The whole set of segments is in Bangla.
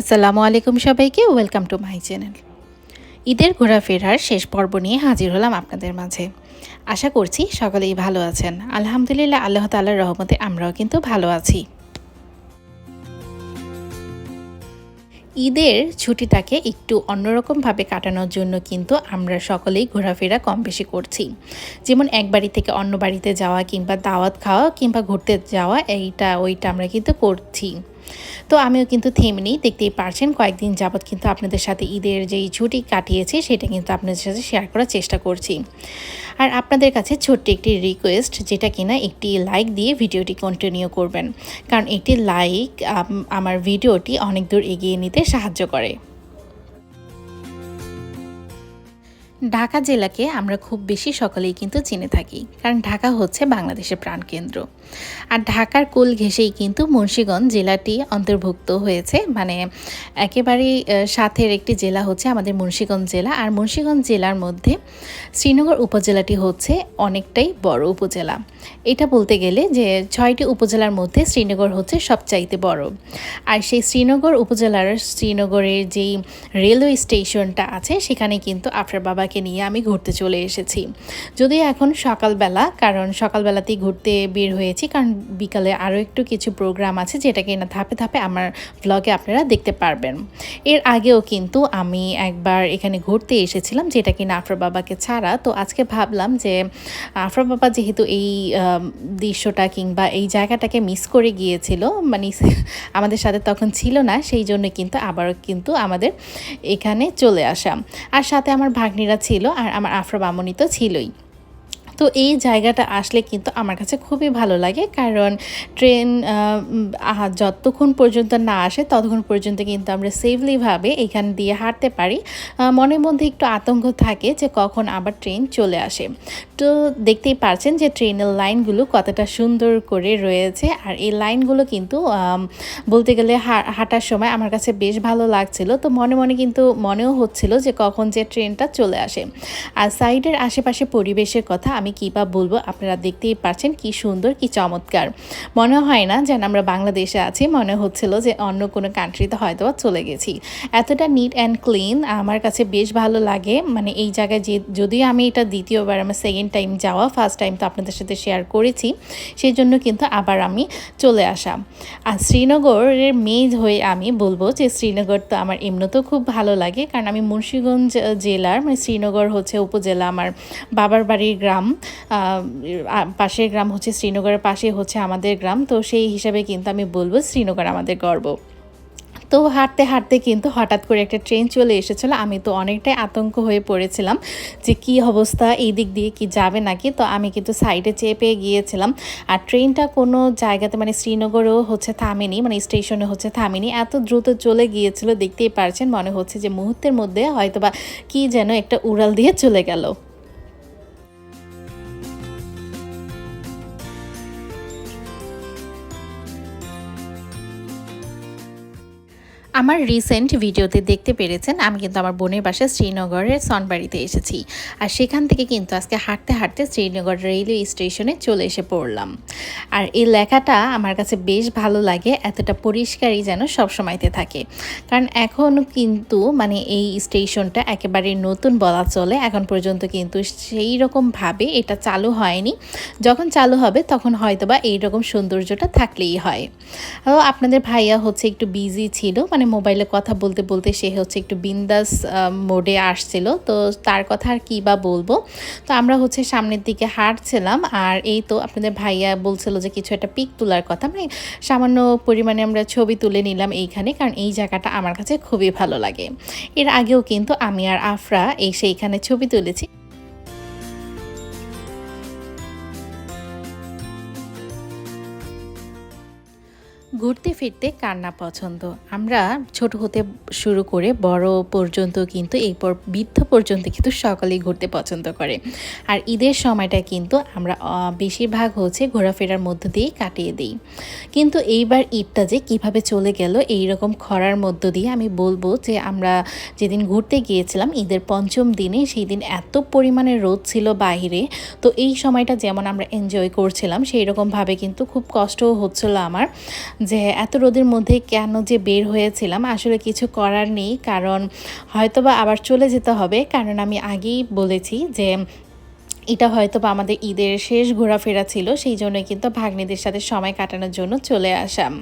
আসসালামু আলাইকুম সবাইকে ওয়েলকাম টু মাই চ্যানেল ঈদের ঘোরাফেরার শেষ পর্ব নিয়ে হাজির হলাম আপনাদের মাঝে। আশা করছি সকলেই ভালো আছেন। আলহামদুলিল্লাহ, আল্লাহ তাল্লাহর রহমতে আমরাও কিন্তু ভালো আছি। ঈদের ছুটিটাকে একটু অন্যরকমভাবে কাটানোর জন্য কিন্তু আমরা সকলেই ঘোরাফেরা কম বেশি করছি। যেমন এক বাড়ি থেকে অন্য বাড়িতে যাওয়া কিংবা দাওয়াত খাওয়া কিংবা ঘুরতে যাওয়া, এইটা, ওইটা আমরা কিন্তু করছি। তো আমিও কিন্তু থেমে দেখতেই পারছেন, কয়েকদিন যাবৎ কিন্তু আপনাদের সাথে ঈদের যেই ছুটি কাটিয়েছি, সেটা কিন্তু আপনাদের সাথে শেয়ার করার চেষ্টা করছি। আর আপনাদের কাছে ছোট্ট একটি রিকোয়েস্ট যেটা কিনা একটি লাইক দিয়ে ভিডিওটি কন্টিনিউ করবেন। কারণ একটি লাইক আমার ভিডিওটি অনেক দূর এগিয়ে নিতে সাহায্য করে। ঢাকা জেলাকে আমরা খুব বেশি সকলেই কিন্তু চিনে থাকি, কারণ ঢাকা হচ্ছে বাংলাদেশের প্রাণকেন্দ্র। আর ঢাকার কুল ঘেঁষেই কিন্তু মুন্সীগঞ্জ জেলাটি অন্তর্ভুক্ত হয়েছে। মানে একেবারেই সাথের একটি জেলা হচ্ছে আমাদের মুন্সীগঞ্জ জেলা। আর মুন্সীগঞ্জ জেলার মধ্যে শ্রীনগর উপজেলাটি হচ্ছে অনেকটাই বড় উপজেলা। এটা বলতে গেলে যে ছয়টি উপজেলার মধ্যে শ্রীনগর হচ্ছে সবচাইতে বড়। আর সেই শ্রীনগর উপজেলার শ্রীনগরের যেই রেলওয়ে স্টেশনটা আছে, সেখানে কিন্তু আফরার বাবাকে নিয়ে আমি ঘুরতে চলে এসেছি। যদিও এখন সকালবেলা, কারণ সকালবেলাতেই ঘুরতে বের হয়েছি কারণ বিকালে আরও একটু কিছু প্রোগ্রাম আছে যেটাকে না ধাপে ধাপে আমার ব্লগে আপনারা দেখতে পারবেন। এর আগেও কিন্তু আমি একবার এখানে ঘুরতে এসেছিলাম, যেটা কিনা আফরা বাবাকে ছাড়া। তো আজকে ভাবলাম যে আফরা বাবা যেহেতু এই দৃশ্যটা কিংবা এই জায়গাটাকে মিস করে গিয়েছিল মানে আমাদের সাথে তখন ছিল না, সেই জন্য কিন্তু আবারও কিন্তু আমাদের এখানে চলে আসা। আর সাথে আমার ভাগ্নিরা ছিল, আর আমার আফরা বামনি তো ছিলই। তো এই জায়গাটা আসলে কিন্তু আমার কাছে খুবই ভালো লাগে। কারণ ট্রেন যতক্ষণ পর্যন্ত না আসে, ততক্ষণ পর্যন্ত কিন্তু আমরা সেফলিভাবে এখান দিয়ে হাঁটতে পারি। মনের মধ্যে একটু আতঙ্ক থাকে যে কখন আবার ট্রেন চলে আসে। তো দেখতেই পারছেন যে ট্রেনের লাইনগুলো কতটা সুন্দর করে রয়েছে। আর এই লাইনগুলো কিন্তু বলতে গেলে হাঁটার সময় আমার কাছে বেশ ভালো লাগছিল। তো মনে মনে কিন্তু মনেও হচ্ছিল যে কখন যে ট্রেনটা চলে আসে। আর সাইডের আশেপাশে পরিবেশের কথা আমি কী বা বলব? আপনারা দেখতেই পারছেন কি সুন্দর, কি চমৎকার। মনে হয় না যেন আমরা বাংলাদেশে আছি, মনে হচ্ছিল যে অন্য কোনো কান্ট্রিতে হয়তো চলে গেছি। এতটা নিট অ্যান্ড ক্লিন আমার কাছে বেশ ভালো লাগে। মানে এই জায়গায় যে, যদিও আমি এটা দ্বিতীয়বার আমার সেকেন্ড টাইম যাওয়া ফার্স্ট টাইম তো আপনাদের সাথে শেয়ার করেছি সেই জন্য কিন্তু আবার আমি চলে আসা। আর শ্রীনগরের মেয়ে হয়ে আমি বলব যে, শ্রীনগর তো আমার এমনিতেও খুব ভালো লাগে, কারণ আমি মুন্সীগঞ্জ জেলার মানে শ্রীনগর হচ্ছে উপজেলা আমার বাবার বাড়ির গ্রাম। পাশের গ্রাম হচ্ছে শ্রীনগরের পাশে হচ্ছে আমাদের গ্রাম, তো সেই হিসাবে কিন্তু আমি বলব শ্রীনগর আমাদের গর্ব। তো হাঁটতে হাঁটতে কিন্তু হঠাৎ করে একটা ট্রেন চলে এসেছিল, আমি তো অনেকটাই আতঙ্ক হয়ে পড়েছিলাম যে কি অবস্থা, এই দিক দিয়ে কি যাবে নাকি? তো আমি কিন্তু সাইডে চেপে গিয়েছিলাম, আর ট্রেনটা কোনো জায়গাতে মানে শ্রীনগরেও হচ্ছে থামেনি মানে স্টেশনে হচ্ছে থামেনি, এত দ্রুত চলে গিয়েছিল, দেখতেই পারছেন, মনে হচ্ছে যে মুহূর্তের মধ্যে হয়তোবা কি যেন একটা উড়াল দিয়ে চলে গেল। আমার রিসেন্ট ভিডিওতে দেখতে পেরেছেন, আমি কিন্তু আমার বোনের বাসা শ্রীনগরের সনবাড়িতে এসেছি। আর সেখান থেকে কিন্তু আজকে হাঁটতে হাঁটতে শ্রীনগর রেলওয়ে স্টেশনে চলে এসে পড়লাম। আর এই লেখাটা আমার কাছে বেশ ভালো লাগে, এতটা পরিষ্কারই যেন সবসময়তে থাকে। কারণ এখন কিন্তু মানে এই স্টেশনটা একেবারে নতুন বলা চলে, এখন পর্যন্ত কিন্তু সেই রকমভাবে এটা চালু হয়নি। যখন চালু হবে, তখন হয়তোবা এইরকম সৌন্দর্যটা থাকলেই হয়। আপনাদের ভাইয়া হচ্ছে একটু বিজি ছিল মানে মানে মোবাইলে কথা বলতে বলতে সে হচ্ছে একটু বিন্দাস মোডে আসছিল। তো তার কথা আর কী বা বলব? তো আমরা হচ্ছে সামনের দিকে হাঁটছিলাম আর এই তো আপনাদের ভাইয়া বলছিল যে কিছু একটা পিক তোলার কথা। মানে সামান্য পরিমাণে আমরা ছবি তুলে নিলাম এইখানে, কারণ এই জায়গাটা আমার কাছে খুবই ভালো লাগে। এর আগেও কিন্তু আমি আর আফরা এই সেইখানে ছবি তুলেছি। ঘুরতে ফিরতে কার না পছন্দ? আমরা ছোট হতে শুরু করে বড় পর্যন্ত কিন্তু এই পর বৃদ্ধ পর্যন্ত কিন্তু সকলেই ঘুরতে পছন্দ করে। আর ঈদের সময়টা কিন্তু আমরা বেশিরভাগ হচ্ছে ঘোরাফেরার মধ্য দিয়েই কাটিয়ে দিই। কিন্তু এইবার ঈদটা যে কীভাবে চলে গেল এই রকম খরার মধ্য দিয়ে আমি বলব যে আমরা যেদিন ঘুরতে গিয়েছিলাম, ঈদের পঞ্চম দিনে সেই দিন এত পরিমাণে রোদ ছিল বাহিরে। তো এই সময়টা যেমন আমরা এনজয় করছিলাম সেই রকমভাবে কিন্তু খুব কষ্টও হচ্ছিল আমার। যে এত রোদের মধ্যে কেন যে বের হয়েছিলাম, আসলে কিছু করার নেই। কারণ হয়তোবা আবার চলে যেতে হবে। কারণ আমি আগেই বলেছি যে এটা হয়তো বা আমাদের ঈদের শেষ ঘোরাফেরা ছিল, সেই জন্য কিন্তু ভাগ্নিদের সাথে সময় কাটানোর জন্য চলে আসাম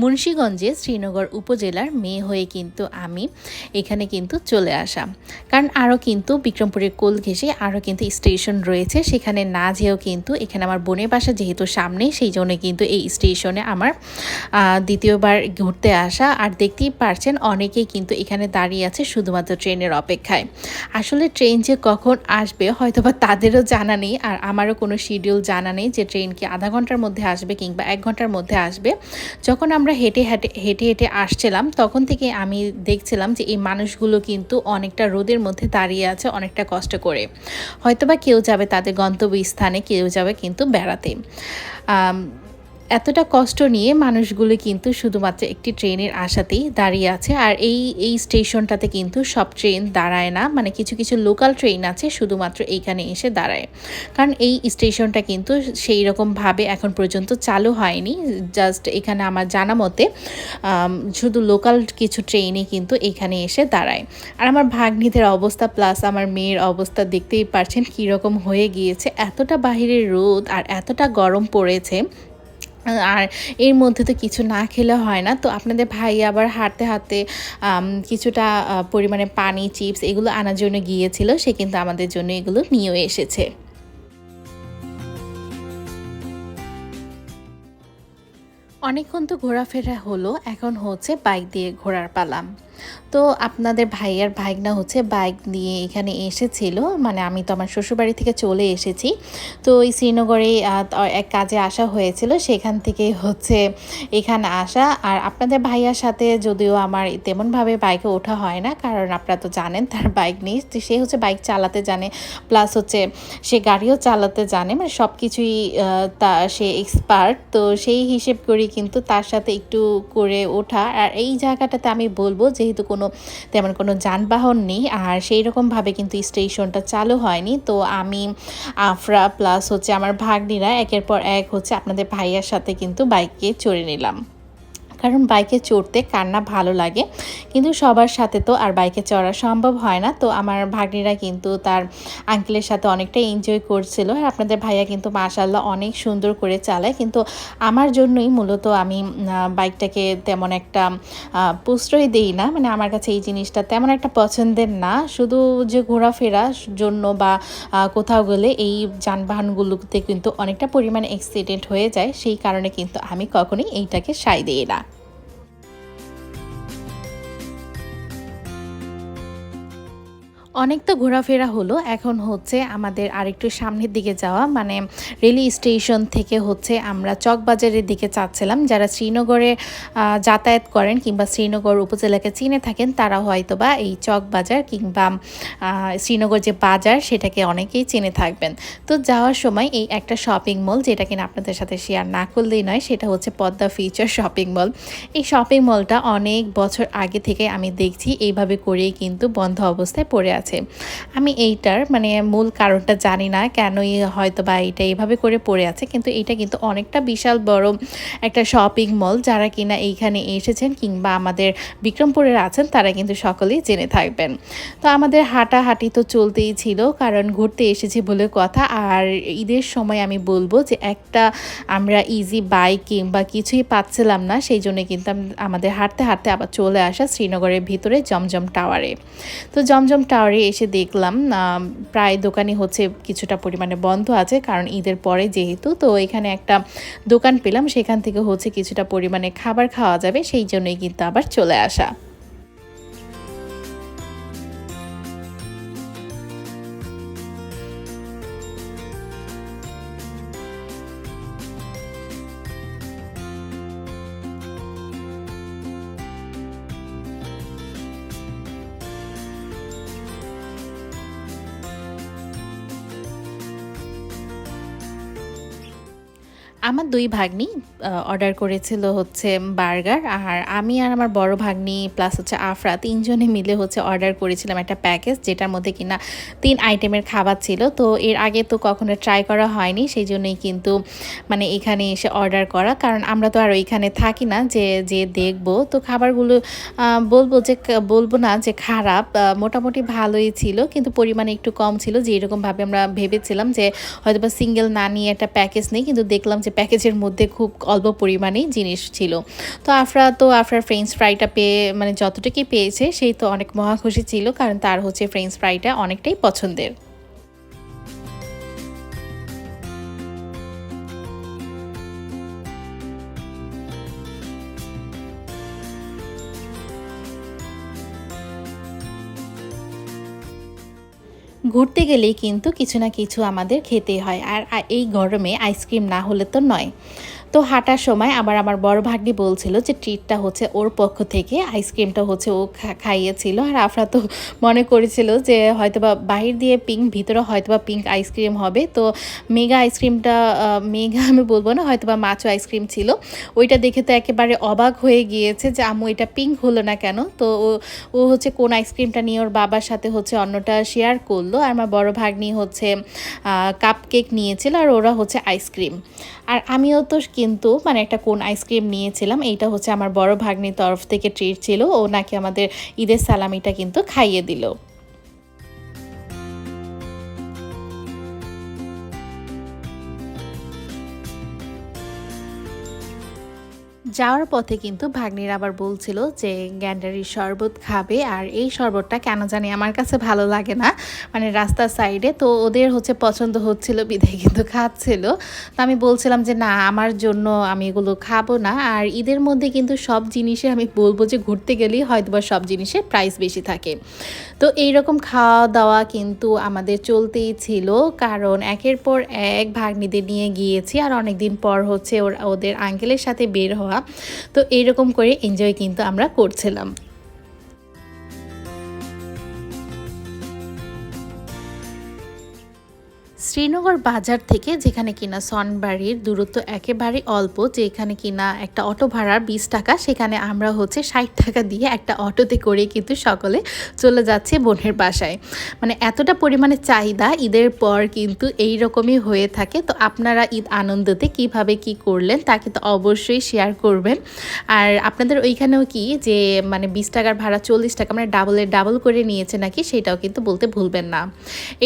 মুন্সীগঞ্জে শ্রীনগর উপজেলার মেয়ে হয়ে কিন্তু আমি এখানে কিন্তু চলে আসা। কারণ আরও কিন্তু বিক্রমপুরের কোল ঘেঁষে আরও কিন্তু স্টেশন রয়েছে। সেখানে না যেয়েও কিন্তু এখানে আমার বোনের বাসা যেহেতু সামনে, সেই জন্য কিন্তু এই স্টেশনে আমার দ্বিতীয়বার ঘুরতে আসা। আর দেখতেই পারছেন অনেকেই কিন্তু এখানে দাঁড়িয়ে আছে শুধুমাত্র ট্রেনের অপেক্ষায়। আসলে ট্রেন যে কখন আসবে হয়তো বা তাদেরও জানা নেই আর আমারও কোনো শিডিউল জানা নেই যে ট্রেন কি আধা ঘণ্টার মধ্যে আসবে কিংবা এক ঘণ্টার মধ্যে আসবে। যখন আমরা হেঁটে হেঁটে হেঁটে হেঁটে আসছিলাম, তখন থেকে আমি দেখছিলাম যে এই মানুষগুলো কিন্তু অনেকটা রোদের মধ্যে দাঁড়িয়ে আছে, অনেকটা কষ্ট করে। হয়তোবা কেউ যাবে তাদের গন্তব্যস্থানে, কেউ যাবে কিন্তু বেড়াতে। এতটা কষ্ট নিয়ে মানুষগুলো কিন্তু শুধুমাত্র একটি ট্রেনের আশাতেই দাঁড়িয়ে আছে। আর এই এই স্টেশনটাতে কিন্তু সব ট্রেন দাঁড়ায় না। মানে কিছু কিছু লোকাল ট্রেন আছে, শুধুমাত্র এইখানে এসে দাঁড়ায়। কারণ এই স্টেশনটা কিন্তু সেই রকমভাবে এখন পর্যন্ত চালু হয়নি। জাস্ট এখানে আমার জানা মতে শুধু লোকাল কিছু ট্রেনই কিন্তু এখানে এসে দাঁড়ায়। আর আমার ভাগ্নিদের অবস্থা, প্লাস আমার মেয়ের অবস্থা দেখতেই পারছেন কীরকম হয়ে গিয়েছে। এতটা বাহিরের রোদ আর এতটা গরম পড়েছে আর এর মধ্যে তো কিছু না খেলে হয় না। তো আপনাদের ভাই আবার হাঁটতে হাঁটতে কিছুটা পরিমাণে পানি, চিপস এগুলো আনার জন্য গিয়েছিল। সে কিন্তু আমাদের জন্য এগুলো নিয়েও এসেছে। অনেকক্ষণ তো ঘোরাফেরা হলো, এখন হচ্ছে বাইক দিয়ে ঘোরার পালাম তো আপনাদের ভাইয়ার ভাইগনা হচ্ছে বাইক নিয়ে এখানে এসেছিল মানে আমি তো আমার শ্বশুরবাড়ি থেকে চলে এসেছি। তো ওই শ্রীনগরে এক কাজে আসা হয়েছিল, সেখান থেকে হচ্ছে এখানে আসা। আর আপনাদের ভাইয়ার সাথে যদিও আমার তেমনভাবে বাইকে ওঠা হয় না, কারণ আপনারা তো জানেন তার বাইক নেই সে হচ্ছে বাইক চালাতে জানে, প্লাস হচ্ছে সে গাড়িও চালাতে জানে মানে সব কিছুই তা, সে এক্সপার্ট তো সেই হিসেব করি কিন্তু তার সাথে একটু করে ওঠা। আর এই জায়গাটাতে আমি বলব যেহেতু কোনো তেমন কোনো যানবাহন নেই, আর সেই রকমভাবে কিন্তু স্টেশনটা চালু হয়নি। তো আমি, আফরা প্লাস হচ্ছে আমার ভাগ্নিরা, একের পর এক হচ্ছে আপনাদের ভাইয়ার সাথে কিন্তু বাইকে চড়ে নিলাম। কারণ বাইকে চড়তে কার না ভালো লাগে। কিন্তু সবার সাথে তো আর বাইকে চড়া সম্ভব হয় না। তো আমার ভাগ্নিরা কিন্তু তার আঙ্কেলের সাথে অনেকটা এনজয় করছিল। আর আপনাদের ভাইয়া কিন্তু মাশাল্লাহ অনেক সুন্দর করে চালায়। কিন্তু আমার জন্যই মূলত আমি বাইকটাকে তেমন একটা প্রশ্রয় দিই না। মানে আমার কাছে এই জিনিসটা তেমন একটা পছন্দের না। শুধু যে ঘোরাফেরার জন্য বা কোথাও গেলে এই যানবাহনগুলোতে কিন্তু অনেকটা পরিমাণে অ্যাক্সিডেন্ট হয়ে যায়। সেই কারণে কিন্তু আমি কখনোই এইটাকে সাই দিই না। অনেক তো ঘোরাফেরা হলো, এখন হচ্ছে আমাদের আরেকটু সামনের দিকে যাওয়া মানে রেলি স্টেশন থেকে হচ্ছে আমরা চকবাজারের দিকে চাচ্ছিলাম। যারা শ্রীনগরে যাতায়াত করেন কিংবা শ্রীনগর উপজেলাকে চিনে থাকেন, তারা হয়তো বা এই চকবাজার কিংবা শ্রীনগর যে বাজার, সেটাকে অনেকেই চিনে থাকবেন। তো যাওয়ার সময় এই একটা শপিং মল যেটা কিনা আপনাদের সাথে শেয়ার না করলেই নয়, সেটা হচ্ছে পদ্মা ফিউচার শপিং মল এই শপিং মলটা অনেক বছর আগে থেকে আমি দেখছি, এইভাবে করেই কিন্তু বন্ধ অবস্থায় পড়ে আছে। আছে। আমি এইটার মানে মূল কারণটা জানি না কেনই হয়তো বা এইটা এইভাবে করে পড়ে আছে, কিন্তু এটা কিন্তু অনেকটা বিশাল বড় একটা শপিং মল। যারা কিনা এইখানে এসেছেন কিংবা আমাদের বিক্রমপুরের আছেন, তারা কিন্তু সকলেই জেনে থাকবেন। তো আমাদের হাঁটাহাঁটি তো চলতেই ছিল, কারণ ঘুরতে এসেছি বলে কথা। আর ঈদের সময় আমি বলব যে একটা আমরা ইজি বাইক কিংবা কিছুই পাচ্ছিলাম না, সেই জন্য কিন্তু আমাদের হাঁটতে হাঁটতে আবার চলে আসা শ্রীনগরের ভিতরে জমজম টাওয়ারে। তো জমজম টাওয়ারে পরে এসে দেখলাম প্রায় দোকানে হচ্ছে কিছুটা পরিমাণে বন্ধ আছে, কারণ ঈদের পরে যেহেতু, তো এখানে একটা দোকান পেলাম, সেখান থেকে হচ্ছে কিছুটা পরিমাণে খাবার খাওয়া যাবে, সেই জন্যই কিন্তু আবার চলে আসা। আমার দুই ভাগ্নি অর্ডার করেছিল হচ্ছে বার্গার আর আমি আর আমার বড় ভাগ্নি প্লাস হচ্ছে আফরা তিনজনে মিলে হচ্ছে অর্ডার করেছিলাম একটা প্যাকেজ যেটার মধ্যে কিনা তিন আইটেমের খাবার ছিল। তো এর আগে তো কখনো ট্রাই করা হয়নি সেই জন্যই কিন্তু মানে এখানে এসে অর্ডার করা। কারণ আমরা তো আর ওইখানে থাকি না যে যে দেখব। তো খাবারগুলো বলব যে বলব না যে খারাপ মোটামুটি ভালোই ছিল কিন্তু পরিমাণে একটু কম ছিল। যে এরকমভাবে আমরা ভেবেছিলাম যে হয়তো বা সিঙ্গেল না নিয়ে একটা প্যাকেজ নেই, কিন্তু দেখলাম যে প্যাকেজের মধ্যে খুব অল্প পরিমাণেই জিনিস ছিল। তো আফরা তো আফরার ফ্রেঞ্চ ফ্রাইটা পেয়ে মানে যতটুকুই পেয়েছে, সেই তো অনেক মহাখুশি ছিল, কারণ তার হচ্ছে ফ্রেঞ্চ ফ্রাইটা অনেকটাই পছন্দের। ঘুরতে গেলেই কিন্তু কিছু না কিছু আমাদের খেতে হয়। আর এই গরমে আইসক্রিম না হলে তো নয়। তো হাঁটার সময় আবার আমার বড় ভাগ্নি বলছিল যে ট্রিটটা হচ্ছে ওর পক্ষ থেকে আইসক্রিমটা হচ্ছে ও খাইয়েছিল। আর আফরা তো মনে করেছিল যে হয়তোবা বাহির দিয়ে পিঙ্ক ভিতরে হয়তোবা পিঙ্ক আইসক্রিম হবে। তো মেগা আইসক্রিমটা মেগা আমি বলব না, হয়তোবা মাছও আইসক্রিম ছিল। ওইটা দেখে তো একেবারে অবাক হয়ে গিয়েছে যে, আম্মু, এটা পিঙ্ক হলো না কেন? তো ও ও হচ্ছে কোন আইসক্রিমটা নিয়ে ওর বাবার সাথে হচ্ছে অন্যটা শেয়ার করল। আর আমার বড় ভাগ্নি হচ্ছে কাপ কেক নিয়েছিল আর ওরা হচ্ছে আইসক্রিম আর আমিও তো কিন্তু মানে একটা কোন আইসক্রিম নিয়েছিলাম, এইটা হচ্ছে আমার বড় ভাগ্নির তরফ থেকে ট্রিট ছিল। ও নাকি আমাদের ঈদের সালামিটা কিন্তু খাইয়ে দিল। যাওয়ার পথে কিন্তু ভাগ্নির আবার বলছিল যে গ্যান্ডারির শরবত খাবে আর এই শরবতটা কেন জানি আমার কাছে ভালো লাগে না। মানে রাস্তার সাইডে তো ওদের হচ্ছে পছন্দ হচ্ছিল, বিদায় কিন্তু খাচ্ছিল। তো আমি বলছিলাম যে না, আমার জন্য আমি এগুলো খাব না। আর ঈদের মধ্যে কিন্তু সব জিনিসে আমি বলব যে ঘুরতে গেলেই হয়তো বা সব জিনিসের প্রাইস বেশি থাকে। তো এই রকম খাওয়া দাওয়া কিন্তু আমাদের চলতেই ছিল, কারণ একের পর এক ভাগ্নিদের নিয়ে গিয়েছি। আর অনেক দিন পর হচ্ছে ওর, ওদের আঙ্কেলের সাথে বের হওয়া। তো এইরকম করে এনজয় কিন্তু আমরা করছিলাম। শ্রীনগর বাজার থেকে যেখানে কিনা সনবাড়ির দূরত্ব একেবারে অল্প, যেখানে কিনা একটা অটো ভাড়ার বিশ টাকা, সেখানে আমরা হচ্ছে ষাট টাকা দিয়ে একটা অটোতে করে কিন্তু সকলে চলে যাচ্ছে বোনের বাসায়। মানে এতটা পরিমাণে চাহিদা, ঈদের পর কিন্তু এই রকমই হয়ে থাকে। তো আপনারা ঈদ আনন্দতে কীভাবে কি করলেন তা কিন্তু অবশ্যই শেয়ার করবেন। আর আপনাদের ওইখানেও কি যে মানে বিশ টাকার ভাড়া চল্লিশ টাকা মানে ডাবলের ডাবল করে নিয়েছে নাকি, সেটাও কিন্তু বলতে ভুলবেন না।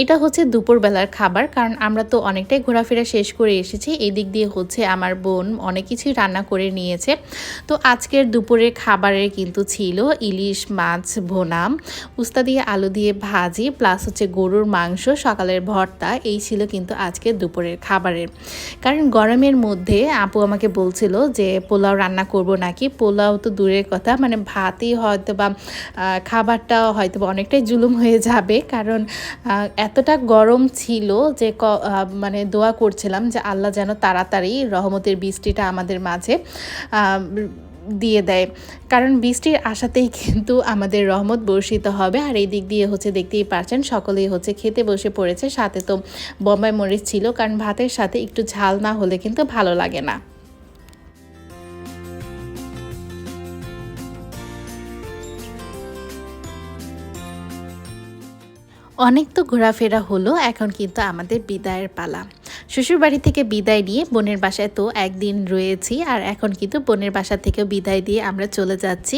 এটা হচ্ছে দুপুরবেলার খাবার কারণ আমরা তো অনেকটাই ঘোরাফেরা শেষ করে এসেছি। এই দিক দিয়ে হচ্ছে আমার বোন অনেক কিছুই রান্না করে নিয়েছে। তো আজকের দুপুরের খাবারের কিন্তু ছিল ইলিশ মাছ ভোনাম, উস্তা দিয়ে আলু দিয়ে ভাজি, প্লাস হচ্ছে গরুর মাংস, সকালের ভর্তা, এই ছিল কিন্তু আজকের দুপুরের খাবারের। কারণ গরমের মধ্যে আপু আমাকে বলছিল যে, পোলাও রান্না করব নাকি? পোলাও তো দূরের কথা মানে ভাতই হয়তো বা খাবারটা হয়তো অনেকটাই জুলুম হয়ে যাবে। কারণ এতটা গরম ছিল যে মানে দোয়া করছিলাম যে আল্লাহ যেন তাড়াতাড়ি রহমতের বৃষ্টিটা আমাদের মাঝে দিয়ে দেয়। কারণ বৃষ্টির আশাতেই কিন্তু আমাদের রহমত বর্ষিত হবে। আর এই দিক দিয়ে হচ্ছে দেখতেই পারছেন, সকলেই হচ্ছে খেতে বসে পড়েছে, সাথে তো বোম্বাই মরিচ ছিল। কারণ ভাতের সাথে একটু ঝাল না হলে কিন্তু ভালো লাগে না। অনেক তো ঘোরাফেরা হলো এখন কিন্তু আমাদের বিদায়ের পালা। শ্বশুরবাড়ি থেকে বিদায় নিয়ে বোনের বাসায় তো একদিন রয়েছি, আর এখন কিন্তু বোনের বাসা থেকে বিদায় দিয়ে আমরা চলে যাচ্ছি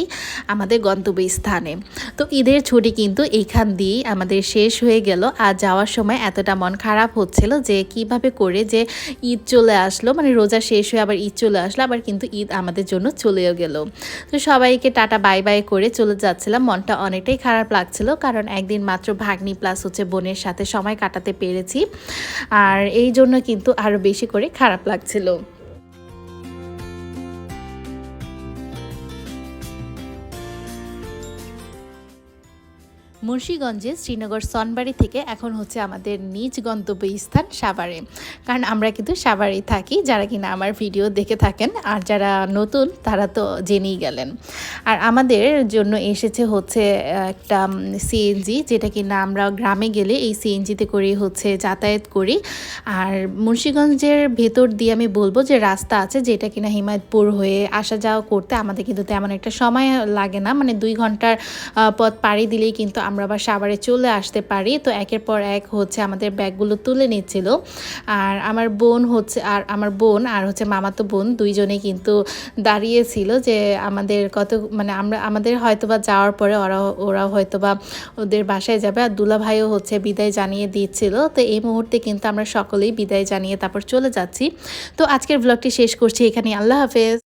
আমাদের গন্তব্যস্থানে। তো ঈদের ছুটি কিন্তু এইখান দিয়েই আমাদের শেষ হয়ে গেল, আর যাওয়ার সময় এতটা মন খারাপ হচ্ছিল যে কীভাবে করে যে ঈদ চলে আসলো মানে রোজা শেষ হয়ে আবার ঈদ চলে আসলো, আবার কিন্তু ঈদ আমাদের জন্য চলেও গেল। তো সবাইকে টাটা, বাই বাই করে চলে যাচ্ছিলাম, মনটা অনেকটাই খারাপ লাগছিল, কারণ একদিন মাত্র ভাগ্নি প্লাস হচ্ছে বোনের সাথে সময় কাটাতে পেরেছি। আর এই জন্য কিন্তু আরও বেশি করে খারাপ লাগছিল। মুন্সীগঞ্জে শ্রীনগর সনবাড়ি থেকে এখন হচ্ছে আমাদের নিজ গন্তব্য স্থান সাভারে। কারণ আমরা কিন্তু সাভারেই থাকি, যারা কিনা আমার ভিডিও দেখে থাকেন আর যারা নতুন, তারা তো জেনেই গেলেন। আর আমাদের জন্য এসেছে হচ্ছে একটা সিএনজি যেটা কিনা আমরা গ্রামে গেলে এই সিএনজিতে করেই হচ্ছে যাতায়াত করি। আর মুন্সীগঞ্জের ভেতর দিয়ে আমি বলব যে রাস্তা আছে যেটা কিনা হিমায়তপুর হয়ে আসা যাওয়া করতে আমাদের কিন্তু তেমন একটা সময় লাগে না। মানে দুই ঘণ্টার পথ পাড়ি দিলেই কিন্তু আমরা আবার সাভারে চলে আসতে পারি। তো একের পর এক হচ্ছে আমাদের ব্যাগগুলো তুলে নিচ্ছিল। আর আমার বোন হচ্ছে, আর আমার বোন আর হচ্ছে মামাতো বোন দুইজনেই কিন্তু দাঁড়িয়েছিল যে আমাদের কত মানে আমরা, আমাদের হয়তোবা যাওয়ার পরে ওরা ওরা হয়তোবা ওদের বাসায় যাবে। আর দুলা ভাইও হচ্ছে বিদায় জানিয়ে দিচ্ছিল। তো এই মুহূর্তে কিন্তু আমরা সকলেই বিদায় জানিয়ে তারপর চলে যাচ্ছি। তো আজকের ব্লগটি শেষ করছি। এখানে আল্লাহ হাফেজ।